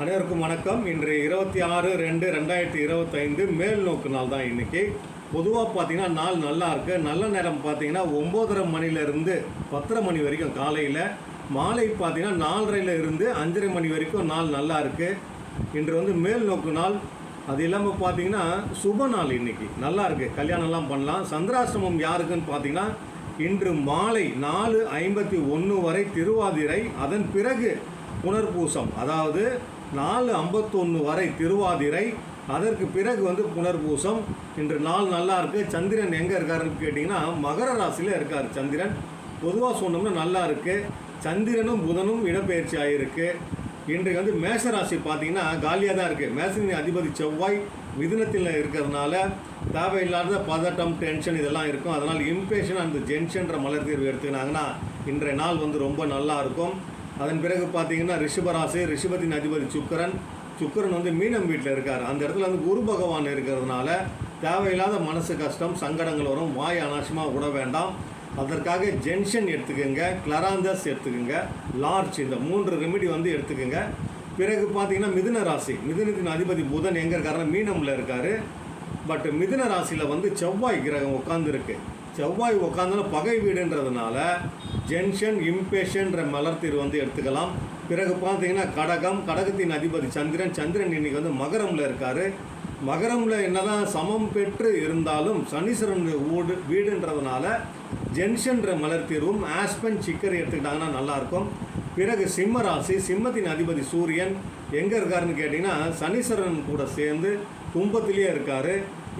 அனைவருக்கும் வணக்கம். இன்று இருபத்தி ஆறு ரெண்டு ரெண்டாயிரத்தி இருபத்தைந்து மேல் நோக்கு நாள் தான் இன்னைக்கு. பொதுவாக பார்த்தீங்கன்னா நாள் நல்லா இருக்கு. நல்ல நேரம் பார்த்தீங்கன்னா ஒம்போதரை மணிலேருந்து பத்தரை மணி வரைக்கும் காலையில். மாலை பார்த்தீங்கன்னா நாலரையில இருந்து அஞ்சரை மணி வரைக்கும் நாள் நல்லா இருக்கு. இன்று வந்து மேல் நோக்கு நாள். அது இல்லாமல் பார்த்தீங்கன்னா சுப நாள் இன்னைக்கு. நல்லா இருக்கு. கல்யாணம்லாம் பண்ணலாம். சந்திராசிரமம் யாருக்குன்னு பார்த்தீங்கன்னா இன்று மாலை நாலு ஐம்பத்தி ஒன்று வரை திருவாதிரை. அதன் பிறகு புனர்பூசம். அதாவது நாலு ஐம்பத்தொன்று வரை திருவாதிரை அதற்கு பிறகு வந்து புனர்பூசம். இன்று நாள் நல்லா இருக்குது சந்திரன் எங்கே இருக்காருன்னு கேட்டிங்கன்னா மகர ராசியில் இருக்கார் சந்திரன். பொதுவாக சொன்னோம்னா நல்லா இருக்குது சந்திரனும் புதனும் இடப்பெயர்ச்சி ஆகியிருக்கு இன்றைக்கு வந்து மேஷராசி பார்த்தீங்கன்னா காலியாக தான் இருக்குது மேசனின் அதிபதி செவ்வாய் மிதுனத்தில் இருக்கிறதுனால தேவையில்லாத பதட்டம் டென்ஷன் இதெல்லாம் இருக்கும். அதனால் இம்பேஷன் அந்த ஜென்ஷன்ற மலர் தீர்வு எடுத்துக்கினாங்கன்னா இன்றைய நாள் வந்து ரொம்ப நல்லா இருக்கும். அதன் பிறகு பார்த்தீங்கன்னா ரிஷபராசி ரிஷபத்தின் அதிபதி சுக்கரன். சுக்கரன் வந்து மீனம் வீட்டில் இருக்கார். அந்த இடத்துல வந்து குரு பகவான் இருக்கிறதுனால தேவையில்லாத மனசு கஷ்டம் சங்கடங்கள் வரும். வாய் அனாவசியமாக விட வேண்டாம். அதற்காக ஜென்ஷன் எடுத்துக்கோங்க கிளராந்தஸ் எடுத்துக்கோங்க லார்ஜ் இந்த மூன்று ரெமிடி வந்து எடுத்துக்கோங்க. பிறகு பார்த்தீங்கன்னா மிதுன ராசி. மிதுனத்தின் அதிபதி புதன் எங்கே இருக்காருன்னா மீனமில் இருக்கார். பட் மிதுன ராசியில் வந்து செவ்வாய் கிரகம் உட்காந்துருக்கு செவ்வாய் உட்காந்தாலும் பகை வீடுன்றதுனால ஜென்ஷன் இம்பேஷன்ற மலர்த்தீர் வந்து எடுத்துக்கலாம். பிறகு பார்த்தீங்கன்னா கடகம் கடகத்தின் அதிபதி சந்திரன். சந்திரன் இன்னைக்கு வந்து மகரமில் இருக்கார். மகரமில் என்னதான் சமம் பெற்று இருந்தாலும் சனீஸ்வரன் வீடு வீடுன்றதுனால ஜென்ஷன்ற மலர் தீர்வும் ஆஸ்பன் சிக்கர் எடுத்துக்கிட்டாங்கன்னா நல்லாயிருக்கும். பிறகு சிம்ம ராசி சிம்மத்தின் அதிபதி சூரியன். எங்கே இருக்காருன்னு கேட்டிங்கன்னா சனீஸ்வரன் கூட சேர்ந்து கும்பத்திலேயே இருக்கார்.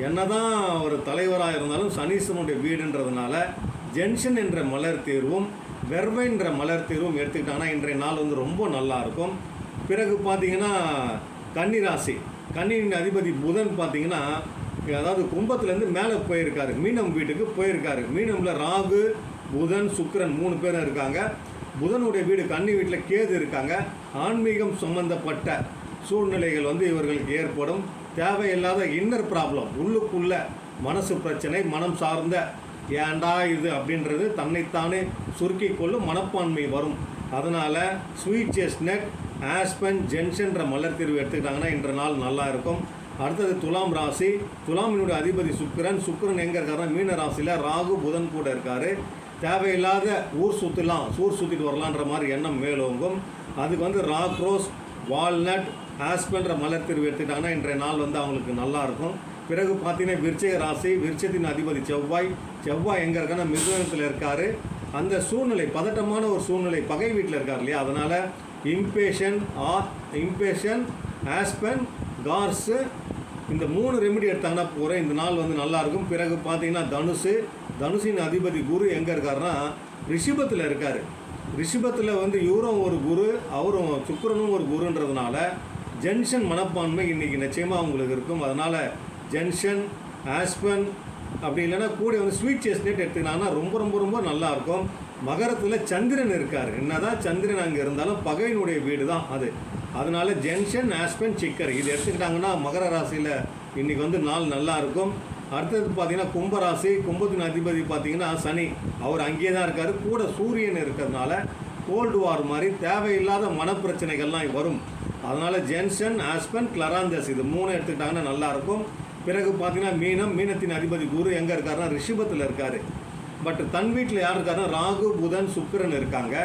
என்னதான் ஒரு தலைவராக இருந்தாலும் சனீஸ்வரனுடைய வீடுன்றதுனால ஜென்ஷன் என்ற மலர் தீர்வும் வெர்வைன்ற மலர் தீர்வும் எடுத்துக்கிட்டாங்கன்னா இன்றைய நாள் வந்து ரொம்ப நல்லா இருக்கும். பிறகு பார்த்தீங்கன்னா கன்னி ராசி. கன்னியின் அதிபதி புதன் பார்த்தீங்கன்னா அதாவது கும்பத்துலேருந்து மேலே போயிருக்காரு. மீனம் வீட்டுக்கு போயிருக்காரு. மீனமில் ராகு புதன் சுக்கிரன் மூணு பேரும் இருக்காங்க. புதனுடைய வீடு கன்னி வீட்டில் கேது இருக்காங்க. ஆன்மீகம் சம்மந்தப்பட்ட சூழ்நிலைகள் வந்து இவர்களுக்கு ஏற்படும். தேவையில்லாத இன்னர் ப்ராப்ளம் உள்ளுக்குள்ள மனசு பிரச்சனை மனம் சார்ந்த ஏண்டா இது? அப்படின்றது தன்னைத்தானே சுருக்கி கொள்ளும் மனப்பான்மை வரும். அதனால் ஸ்வீட் செஸ்னட் ஆஸ்பன் ஜென்ஷன்ற மலர் தீர்வு எடுத்துக்கிட்டாங்கன்னா இன்ற நாள் நல்லா இருக்கும். அடுத்தது துலாம் ராசி. துலாமினுடைய அதிபதி சுக்கரன். சுக்கரன் எங்கே இருக்காருன்னா மீன ராசியில் ராகு புதன் கூட இருக்கார். தேவையில்லாத ஊர் சுற்றலாம் ஊர் சுற்றிட்டு வரலான்ற மாதிரி எண்ணம் மேலோங்கும். அதுக்கு வந்து ராக்ரோஸ் வால்நட் ஆஸ்பென்ற மலர் திருவி எடுத்துக்கிட்டாங்கன்னா இன்றைய நாள் வந்து அவங்களுக்கு நல்லாயிருக்கும். பிறகு பார்த்தீங்கன்னா விருச்சிக ராசி விருச்சத்தின் அதிபதி செவ்வாய். செவ்வாய் எங்கே இருக்கான்னா மிதுனத்தில் இருக்கார். அந்த சூழ்நிலை பதட்டமான ஒரு சூழ்நிலை பகை வீட்டில் இருக்கார் இல்லையா? அதனால் இம்பேஷன் ஆ இம்பேஷன் ஆஸ்பன் கார்ஸு இந்த மூணு ரெமிடி எடுத்தாங்கன்னா போகிற இந்த நாள் வந்து நல்லாயிருக்கும். பிறகு பார்த்தீங்கன்னா தனுசு தனுசின் அதிபதி குரு எங்கே இருக்காருன்னா ரிஷபத்தில் இருக்கார். ரிஷபத்தில் வந்து இவரும் ஒரு குரு அவரும் சுக்கரனும் ஒரு குருன்றதுனால ஜென்ஷன் மனப்பான்மை இன்றைக்கி நிச்சயமாக அவங்களுக்கு இருக்கும். அதனால் ஜென்ஷன் ஆஸ்பன் அப்படி இல்லைன்னா கூட வந்து ஸ்வீட் சேஸ்னேட் எடுத்துக்கினாங்கன்னா ரொம்ப ரொம்ப ரொம்ப நல்லா இருக்கும். மகரத்தில் சந்திரன் இருக்கார். என்னதான் சந்திரன் அங்கே இருந்தாலும் பகையினுடைய வீடு தான் அது. அதனால ஜென்ஷன் ஆஸ்பென் சிக்கர். இது எடுத்துக்கிட்டாங்கன்னா மகர ராசியில் இன்றைக்கி வந்து நாள் நல்லா இருக்கும். அடுத்தது பார்த்தீங்கன்னா கும்பராசி கும்பத்தின் அதிபதி பார்த்தீங்கன்னா சனி. அவர் அங்கேயே தான் இருக்கார். கூட சூரியன் இருக்கிறதுனால கோல்டு வார் மாதிரி தேவையில்லாத மனப்பிரச்சனைகள்லாம் வரும். அதனால் ஜென்சன் ஆஸ்பன் கிளராந்தஸ் இது மூணு எடுத்துக்கிட்டாங்கன்னா நல்லாயிருக்கும். பிறகு பார்த்தீங்கன்னா மீனம் மீனத்தின் அதிபதி குரு எங்கே இருக்காருன்னா ரிஷபத்தில் இருக்கார். பட் தன் வீட்டில் யார் இருக்காருன்னா ராகு புதன் சுக்கரன் இருக்காங்க.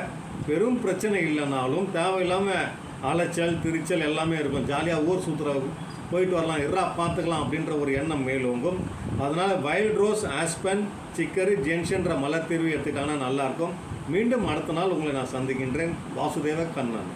பெரும் பிரச்சனை இல்லைனாலும் தேவையில்லாமல் அலைச்சல் திரிச்சல் எல்லாமே இருக்கும். ஜாலியாக ஊர் சுற்றுற போயிட்டு வரலாம் இறா பார்த்துக்கலாம் அப்படின்ற ஒரு எண்ணம் மேலோங்கும். அதனால் வைல்ட் ரோஸ் ஆஸ்பன் சிக்கரு ஜென்ஷன்ற மலர் தீர்வு எடுத்துக்கிட்டாங்கன்னா நல்லாயிருக்கும். மீண்டும் அடுத்த நாள் உங்களை நான் சந்திக்கின்றேன். வாசுதேவ கண்ணன்.